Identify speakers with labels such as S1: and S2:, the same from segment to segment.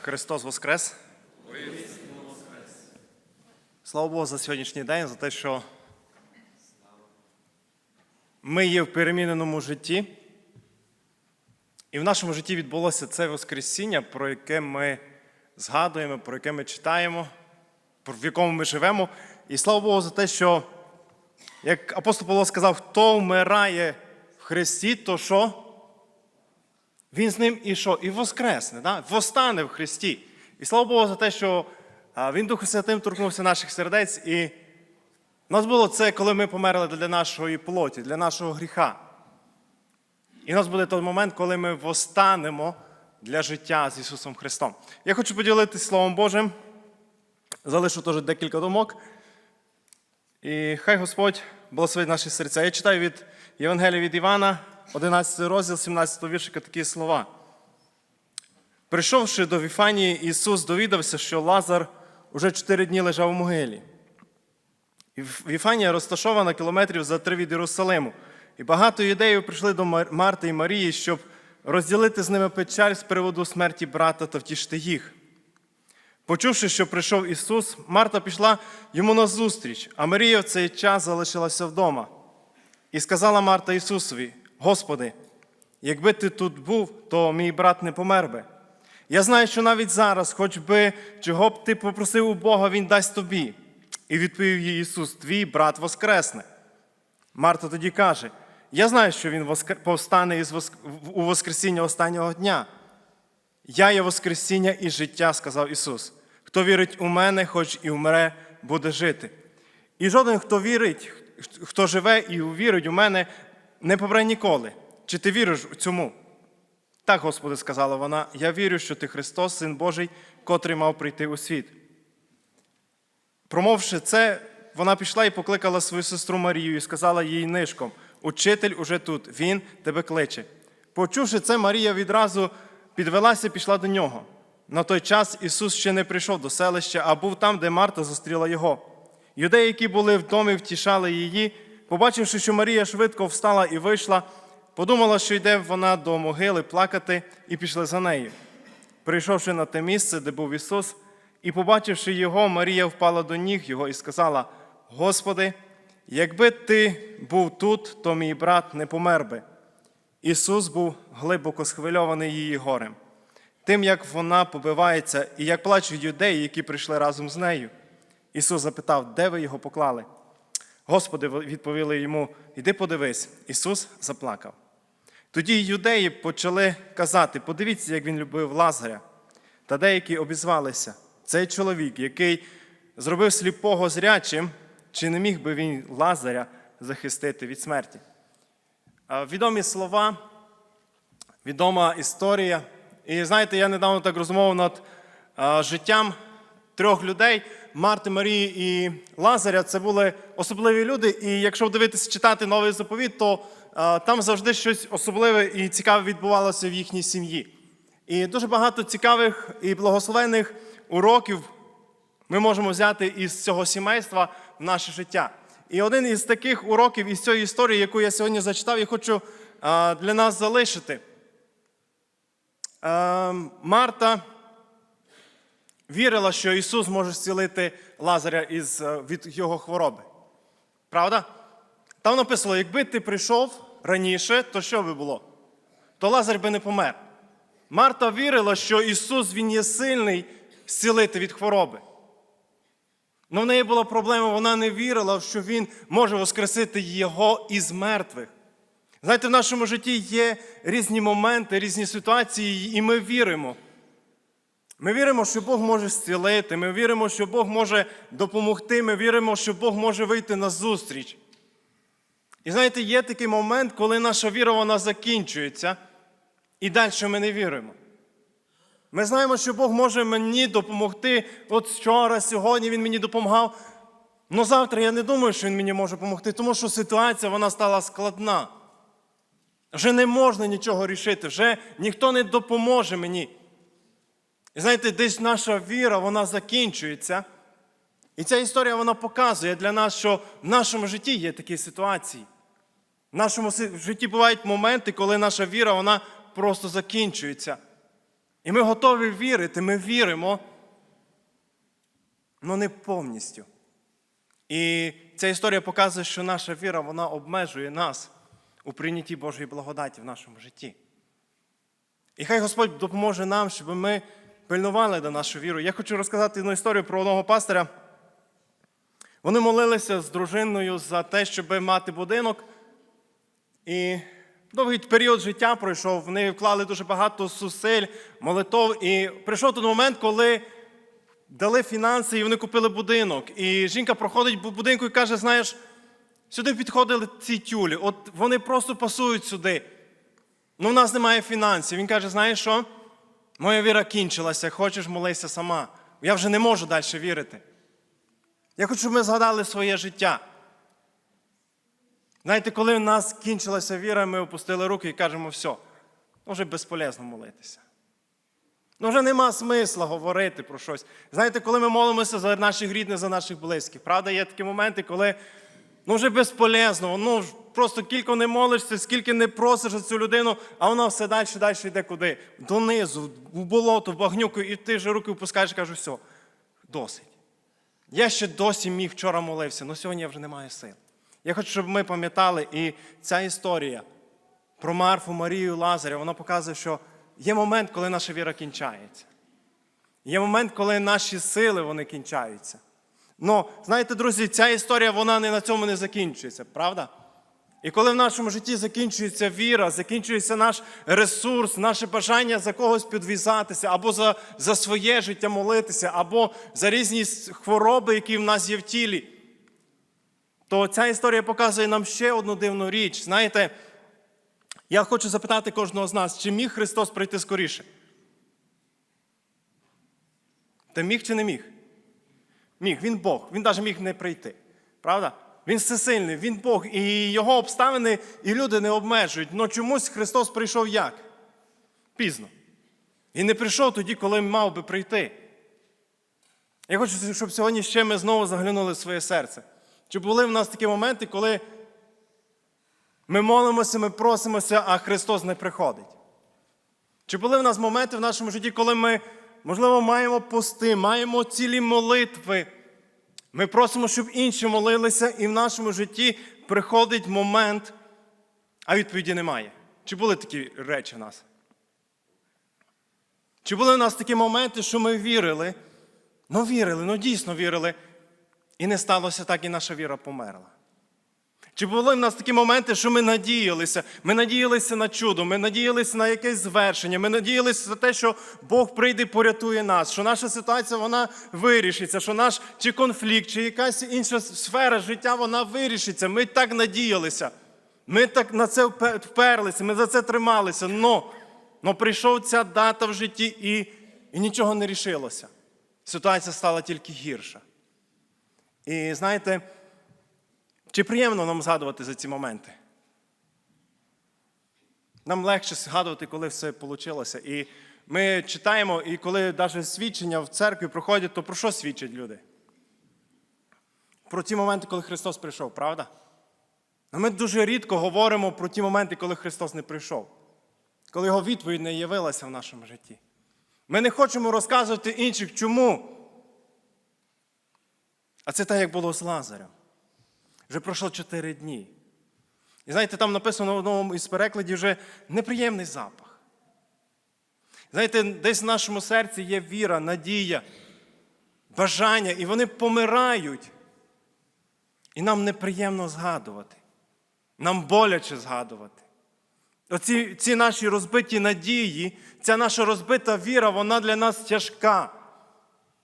S1: Христос Воскрес! Слава Богу за сьогоднішній день, за те, що ми є в переміненому житті. І в нашому житті відбулося це Воскресіння, про яке ми згадуємо, про яке ми читаємо, в якому ми живемо. І слава Богу за те, що, як апостол Павло сказав, хто вмирає в Христі, то що? Він з ним і що? І воскресне, да? восстане в Христі. І слава Богу за те, що Він Духом Святим торкнувся наших сердець. І у нас було це, коли ми померли для нашої плоті, для нашого гріха. І у нас буде той момент, коли ми восстанемо для життя з Ісусом Христом. Я хочу поділитися Словом Божим. Залишу теж декілька думок. І хай Господь благословить наші серця. Я читаю від Євангелія від Івана, 11 розділ, 17 віршика такі слова. Прийшовши до Віфанії, Ісус довідався, що Лазар уже чотири дні лежав у могилі. Віфанія розташована кілометрів за три від Єрусалиму. І багато юдеїв прийшли до Марти і Марії, щоб розділити з ними печаль з приводу смерті брата та втішити їх. Почувши, що прийшов Ісус, Марта пішла йому назустріч, а Марія в цей час залишилася вдома. І сказала Марта Ісусові: Господи, якби ти тут був, то мій брат не помер би. Я знаю, що навіть зараз, хоч би чого б ти попросив у Бога, Він дасть тобі. І відповів їй Ісус: Твій брат воскресне. Марта тоді каже: Я знаю, що він повстане у Воскресіння останнього дня. Я є Воскресіння і життя, сказав Ісус. Хто вірить у мене, хоч і вмре, буде жити. І жоден, хто вірить, хто живе і вірить у мене, не помре ніколи. Чи ти віриш у цьому? Так, Господи, сказала вона, я вірю, що ти Христос, Син Божий, котрий мав прийти у світ. Промовши це, вона пішла і покликала свою сестру Марію і сказала їй нишком: Учитель уже тут, він тебе кличе. Почувши це, Марія відразу підвелася і пішла до нього. На той час Ісус ще не прийшов до селища, а був там, де Марта зустріла його. Юдеї, які були в домі, втішали її, побачивши, що Марія швидко встала і вийшла, подумала, що йде вона до могили плакати, і пішли за нею. Прийшовши на те місце, де був Ісус, і побачивши його, Марія впала до ніг його і сказала: Господи, якби ти був тут, то мій брат не помер би. Ісус був глибоко схвильований її горем, тим, як вона побивається, і як плачуть юдеї, які прийшли разом з нею. Ісус запитав, де ви його поклали? Господи, відповіли йому, іди подивись. Ісус заплакав. Тоді юдеї почали казати: подивіться, як він любив Лазаря. Та деякі обізвалися. Цей чоловік, який зробив сліпого зрячим, чи не міг би він Лазаря захистити від смерті? Відомі слова, відома історія. І знаєте, я недавно так розмовив над життям трьох людей Марти, Марії і Лазаря. Це були особливі люди. І якщо дивитися читати новий заповіт, то а, там завжди щось особливе і цікаве відбувалося в їхній сім'ї. І дуже багато цікавих і благословенних уроків ми можемо взяти із цього сімейства в наше життя. І один із таких уроків із цієї історії, яку я сьогодні зачитав, я хочу а, для нас залишити. Е, Марта вірила, що Ісус може зцілити Лазаря із, е, від його хвороби. Правда? Там написано: якби ти прийшов раніше, то що би було? То Лазар би не помер. Марта вірила, що Ісус Він є сильний зцілити від хвороби. Але в неї була проблема, вона не вірила, що Він може воскресити його із мертвих. Знаєте, в нашому житті є різні моменти, різні ситуації, і ми віримо. Ми віримо, що Бог може зцілити, ми віримо, що Бог може допомогти, ми віримо, що Бог може вийти на зустріч. І знаєте, є такий момент, коли наша віра вона закінчується, і далі ми не віримо. Ми знаємо, що Бог може мені допомогти. От вчора, сьогодні Він мені допомагав. Але завтра я не думаю, що Він мені може допомогти, тому що ситуація вона стала складна. Вже не можна нічого рішити, вже ніхто не допоможе мені. І знаєте, десь наша віра, вона закінчується. І ця історія вона показує для нас, що в нашому житті є такі ситуації. В нашому житті бувають моменти, коли наша віра вона просто закінчується. І ми готові вірити, ми віримо, але не повністю. І ця історія показує, що наша віра вона обмежує нас у прийнятті Божої благодаті в нашому житті. І хай Господь допоможе нам, щоб ми пильнували до нашу віру. Я хочу розказати одну історію про одного пастиря. Вони молилися з дружиною за те, щоб мати будинок. І довгий період життя пройшов. Вони вклали дуже багато зусиль, молитов. І прийшов той момент, коли дали фінанси і вони купили будинок. І жінка проходить по будинку і каже: знаєш, сюди підходили ці тюлі, от вони просто пасують сюди. Ну, в нас немає фінансів. Він каже: знаєш що? Моя віра кінчилася, хочеш молися сама. Я вже не можу далі вірити. Я хочу, щоб ми згадали своє життя. Знаєте, коли в нас кінчилася віра, ми опустили руки і кажемо, все, ну вже безполезно молитися. Ну вже нема смисла говорити про щось. Знаєте, коли ми молимося за наших рідних, за наших близьких, правда, є такі моменти, коли ну вже безполезно, ну просто кілько не молишся, скільки не просиш цю людину, а вона все далі, далі йде куди? Донизу, в болото, в багнюку, і ти вже руки впускаєш і кажеш, все, досить. Я ще досі міг вчора молився, але сьогодні я вже не маю сил. Я хочу, щоб ми пам'ятали, і ця історія про Марфу, Марію, Лазаря, вона показує, що є момент, коли наша віра кінчається. Є момент, коли наші сили вони кінчаються. Ну, знаєте, друзі, ця історія вона не на цьому не закінчується, правда? І коли в нашому житті закінчується віра, закінчується наш ресурс, наше бажання за когось підвізатися, або за, за своє життя молитися, або за різні хвороби, які в нас є в тілі, то ця історія показує нам ще одну дивну річ. Знаєте, я хочу запитати кожного з нас, чи міг Христос прийти скоріше? Та міг чи не міг? Міг, він Бог, він навіть міг не прийти. Правда? Він всесильний, він Бог, і його обставини і люди не обмежують. Але чомусь Христос прийшов як? Пізно. І не прийшов тоді, коли мав би прийти. Я хочу, щоб сьогодні ще ми знову заглянули в своє серце. Чи були в нас такі моменти, коли ми молимося, ми просимося, а Христос не приходить? Чи були в нас моменти в нашому житті, коли ми, можливо, маємо пости, маємо цілі молитви? Ми просимо, щоб інші молилися, і в нашому житті приходить момент, а відповіді немає. Чи були такі речі в нас? Чи були в нас такі моменти, що ми вірили? Ну, вірили, ну дійсно вірили. І не сталося так, і наша віра померла. Чи були в нас такі моменти, що ми надіялися? Ми надіялися на чудо, ми надіялися на якесь звершення, ми надіялися на те, що Бог прийде і порятує нас, що наша ситуація вона вирішиться, що наш чи конфлікт, чи якась інша сфера життя вона вирішиться. Ми так надіялися. Ми так на це вперлися, ми за це трималися. Но, но прийшов ця дата в житті і, і нічого не рішилося. Ситуація стала тільки гірша. І знаєте, чи приємно нам згадувати за ці моменти? Нам легше згадувати, коли все вийшло. І ми читаємо, і коли навіть свідчення в церкві проходять, то про що свідчать люди? Про ті моменти, коли Христос прийшов, правда? А ми дуже рідко говоримо про ті моменти, коли Христос не прийшов, коли Його відповідь не явилася в нашому житті. Ми не хочемо розказувати інших, чому. А це так, як було з Лазарем. Вже пройшло чотири дні. І знаєте, там написано в одному із перекладів вже неприємний запах. Знаєте, десь в нашому серці є віра, надія, бажання, і вони помирають. І нам неприємно згадувати. Нам боляче згадувати. Оці ці наші розбиті надії, ця наша розбита віра, вона для нас тяжка,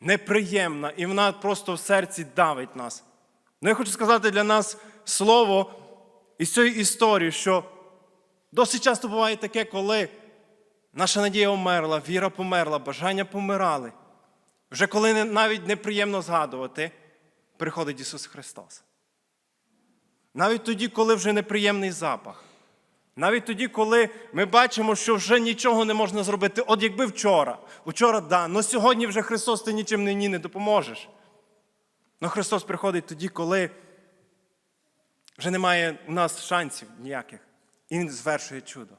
S1: неприємна, і вона просто в серці давить нас. Ну, я хочу сказати для нас слово із цієї історії, що досить часто буває таке, коли наша надія померла, віра померла, бажання помирали. Вже коли навіть неприємно згадувати, приходить Ісус Христос. Навіть тоді, коли вже неприємний запах. Навіть тоді, коли ми бачимо, що вже нічого не можна зробити. От якби вчора, вчора да, але сьогодні вже Христос ти нічим мені не допоможеш. Але Христос приходить тоді, коли вже немає у нас шансів ніяких. І Він звершує чудо.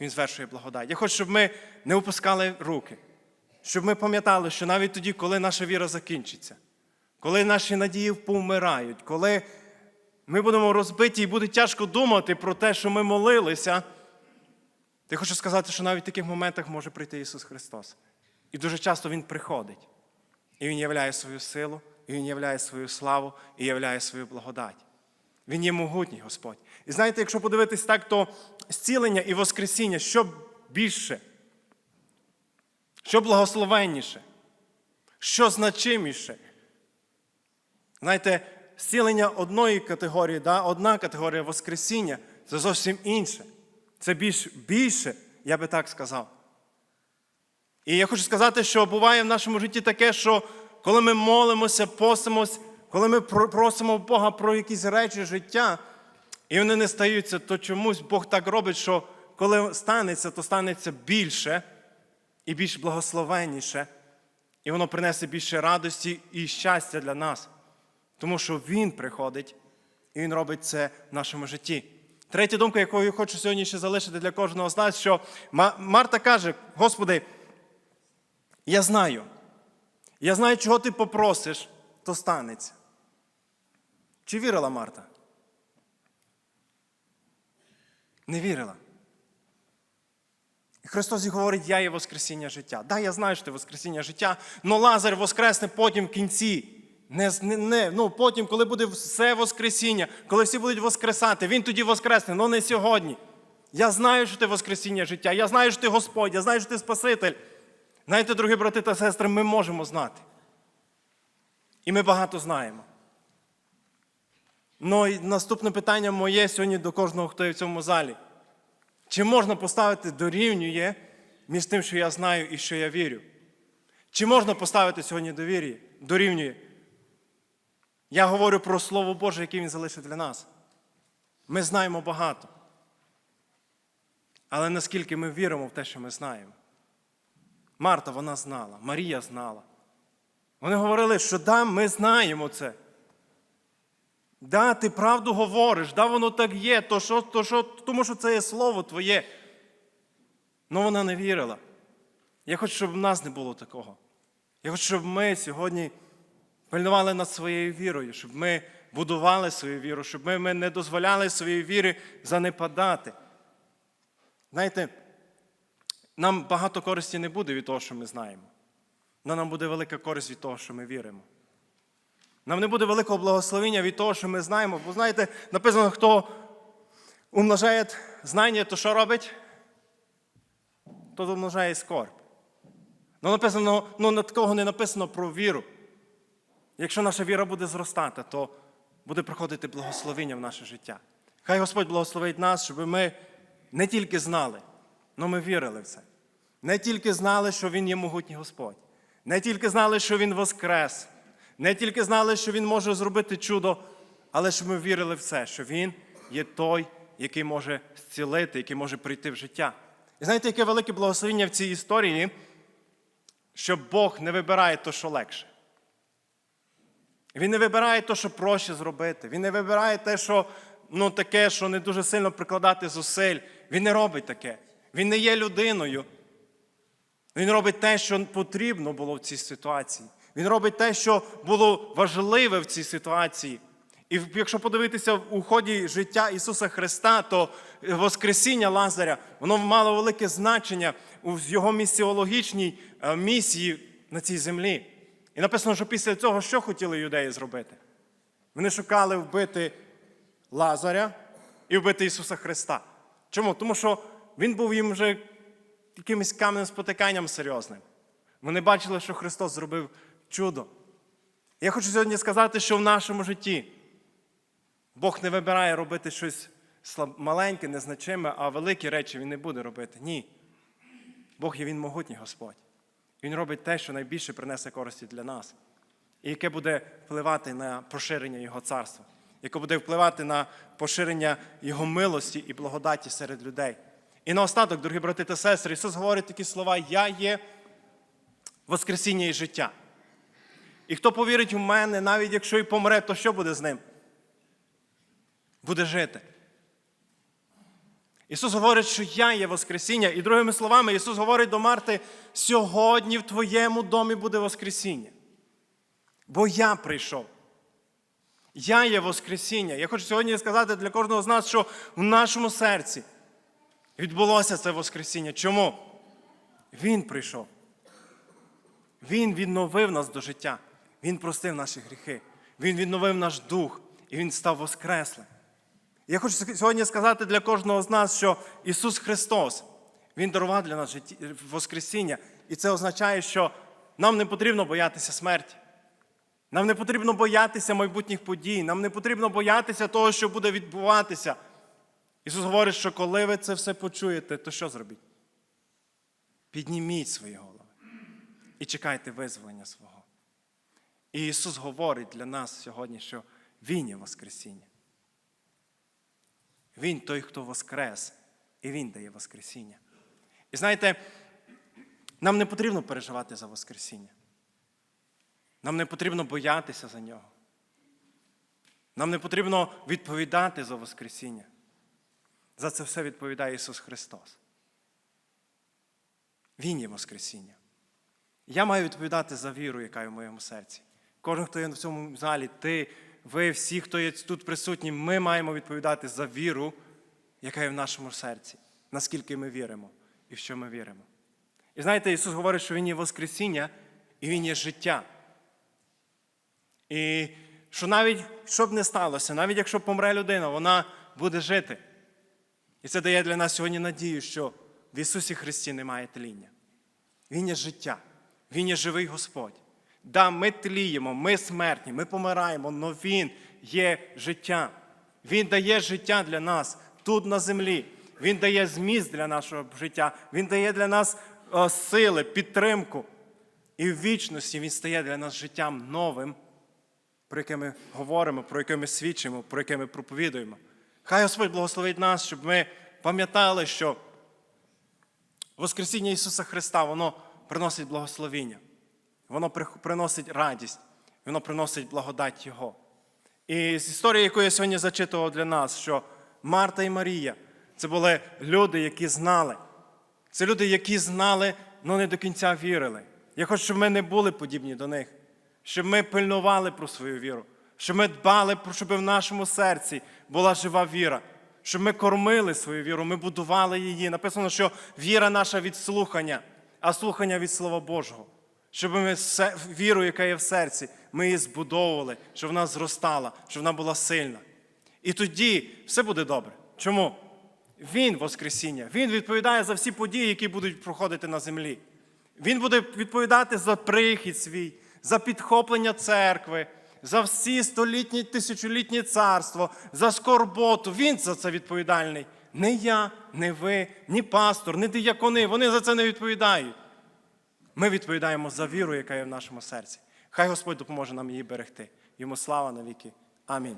S1: Він звершує благодать. Я хочу, щоб ми не опускали руки, щоб ми пам'ятали, що навіть тоді, коли наша віра закінчиться, коли наші надії повмирають, коли ми будемо розбиті і буде тяжко думати про те, що ми молилися, я хочу сказати, що навіть в таких моментах може прийти Ісус Христос. І дуже часто Він приходить. І Він являє свою силу, і Він являє свою славу, і являє свою благодать. Він є могутній Господь. І знаєте, якщо подивитись так, то зцілення і Воскресіння, що більше, що благословенніше, що значиміше. Знаєте, зцілення одної категорії, да, одна категорія Воскресіння це зовсім інше. Це більш більше, я би так сказав. І я хочу сказати, що буває в нашому житті таке, що коли ми молимося, постимось, коли ми просимо Бога про якісь речі життя, і вони не стаються, то чомусь Бог так робить, що коли станеться, то станеться більше і більш благословенніше, і воно принесе більше радості і щастя для нас. Тому що Він приходить і Він робить це в нашому житті. Третя думка, яку я хочу сьогодні ще залишити для кожного з нас, що Марта каже: Господи, я знаю, я знаю, чого ти попросиш, то станеться. Чи вірила Марта? Не вірила. І Христос їй говорить, я є Воскресіння життя. Да, я знаю, що ти Воскресіння життя, але Лазар воскресне потім в кінці. Не, не, не, ну, потім, коли буде все Воскресіння, коли всі будуть воскресати, він тоді воскресне, але не сьогодні. Я знаю, що ти Воскресіння життя, я знаю, що ти Господь, я знаю, що ти Спаситель. Знаєте, дорогі брати та сестри, ми можемо знати. І ми багато знаємо. Ну і наступне питання моє сьогодні до кожного, хто є в цьому залі. Чи можна поставити дорівнює між тим, що я знаю і що я вірю? Чи можна поставити сьогодні довір'я, дорівнює? Я говорю про Слово Боже, яке Він залишив для нас. Ми знаємо багато. Але наскільки ми віримо в те, що ми знаємо? Марта вона знала, Марія знала. Вони говорили, що да, ми знаємо це. Да, ти правду говориш, да, воно так є, то що, то що, тому що це є слово твоє. Ну вона не вірила. Я хочу, щоб в нас не було такого. Я хочу, щоб ми сьогодні пильнували над своєю вірою, щоб ми будували свою віру, щоб ми, ми не дозволяли своїй вірі занепадати. Знаєте, нам багато користі не буде від того, що ми знаємо. Але нам буде велика користь від того, що ми віримо. Нам не буде великого благословення від того, що ми знаємо. Бо знаєте, написано, хто умножає знання, то що робить? То умножає скорб. Ну, написано, ну, на такого не написано про віру. Якщо наша віра буде зростати, то буде приходити благословення в наше життя. Хай Господь благословить нас, щоб ми не тільки знали, але ми вірили в це. Не тільки знали, що Він є могутній Господь, не тільки знали, що Він воскрес, не тільки знали, що Він може зробити чудо, але щоб ми вірили в це, що Він є той, який може зцілити, який може прийти в життя. І знаєте, яке велике благословення в цій історії, що Бог не вибирає те, що легше. Він не вибирає те, що проще зробити. Він не вибирає те, що ну, таке, що не дуже сильно прикладати зусиль. Він не робить таке. Він не є людиною. Він робить те, що потрібно було в цій ситуації. Він робить те, що було важливе в цій ситуації. І якщо подивитися у ході життя Ісуса Христа, то Воскресіння Лазаря, воно мало велике значення у його місіологічній е, місії на цій землі. І написано, що після цього що хотіли юдеї зробити? Вони шукали вбити Лазаря і вбити Ісуса Христа. Чому? Тому що Він був їм вже якимось каменем спотиканням серйозним. Вони бачили, що Христос зробив чудо. Я хочу сьогодні сказати, що в нашому житті Бог не вибирає робити щось маленьке, незначиме, а великі речі Він не буде робити. Ні. Бог є Він могутній Господь. Він робить те, що найбільше принесе користі для нас, і яке буде впливати на поширення Його царства, яке буде впливати на поширення Його милості і благодаті серед людей. І наостаток, дорогі брати та сестри, Ісус говорить такі слова: Я є Воскресіння і життя. І хто повірить у мене, навіть якщо і помре, то що буде з ним? Буде жити. Ісус говорить, що я є Воскресіння. І другими словами, Ісус говорить до Марти: сьогодні в твоєму домі буде Воскресіння. Бо я прийшов. Я є Воскресіння. Я хочу сьогодні сказати для кожного з нас, що в нашому серці відбулося це Воскресіння. Чому? Він прийшов. Він відновив нас до життя. Він простив наші гріхи. Він відновив наш дух і Він став Воскреслим. Я хочу сьогодні сказати для кожного з нас, що Ісус Христос, Він дарував для нас Воскресіння. І це означає, що нам не потрібно боятися смерті. Нам не потрібно боятися майбутніх подій, нам не потрібно боятися того, що буде відбуватися. Ісус говорить, що коли ви це все почуєте, то що зробіть? Підніміть свої голови і чекайте визволення свого. І Ісус говорить для нас сьогодні, що Він є Воскресіння. Він той, хто воскрес, і Він дає Воскресіння. І знаєте, нам не потрібно переживати за Воскресіння. Нам не потрібно боятися за нього. Нам не потрібно відповідати за Воскресіння. За це все відповідає Ісус Христос. Він є Воскресіння. Я маю відповідати за віру, яка є в моєму серці. Кожен, хто є в цьому залі, ти, ви, всі, хто є тут присутні, ми маємо відповідати за віру, яка є в нашому серці, наскільки ми віримо і в що ми віримо. І знаєте, Ісус говорить, що Він є Воскресіння і Він є життя. І що навіть що б не сталося, навіть якщо помре людина, вона буде жити. І це дає для нас сьогодні надію, що в Ісусі Христі немає тління. Він є життя, Він є живий Господь. Да, ми тліємо, ми смертні, ми помираємо, але Він є життя. Він дає життя для нас тут на землі. Він дає зміст для нашого життя. Він дає для нас е, сили, підтримку. І в вічності Він стає для нас життям новим, про яке ми говоримо, про яке ми свідчимо, про яке ми проповідуємо. Хай Господь благословить нас, щоб ми пам'ятали, що Воскресіння Ісуса Христа, воно приносить благословіння, воно приносить радість, воно приносить благодать Його. І з історії, яку я сьогодні зачитував для нас, що Марта і Марія це були люди, які знали. Це люди, які знали, але не до кінця вірили. Я хочу, щоб ми не були подібні до них, щоб ми пильнували про свою віру, щоб ми дбали, щоб в нашому серці була жива віра, щоб ми кормили свою віру, ми будували її. Написано, що віра наша від слухання, а слухання від Слова Божого. Щоб ми віру, яка є в серці, ми її збудовували, щоб вона зростала, щоб вона була сильна. І тоді все буде добре. Чому? Він Воскресіння. Він відповідає за всі події, які будуть проходити на землі. Він буде відповідати за прихід свій, за підхоплення церкви, за всі столітні, тисячолітні царство, за скорботу. Він за це відповідальний. Не я, не ви, ні пастор, ні діякони. Вони за це не відповідають. Ми відповідаємо за віру, яка є в нашому серці. Хай Господь допоможе нам її берегти. Йому слава навіки. Амінь.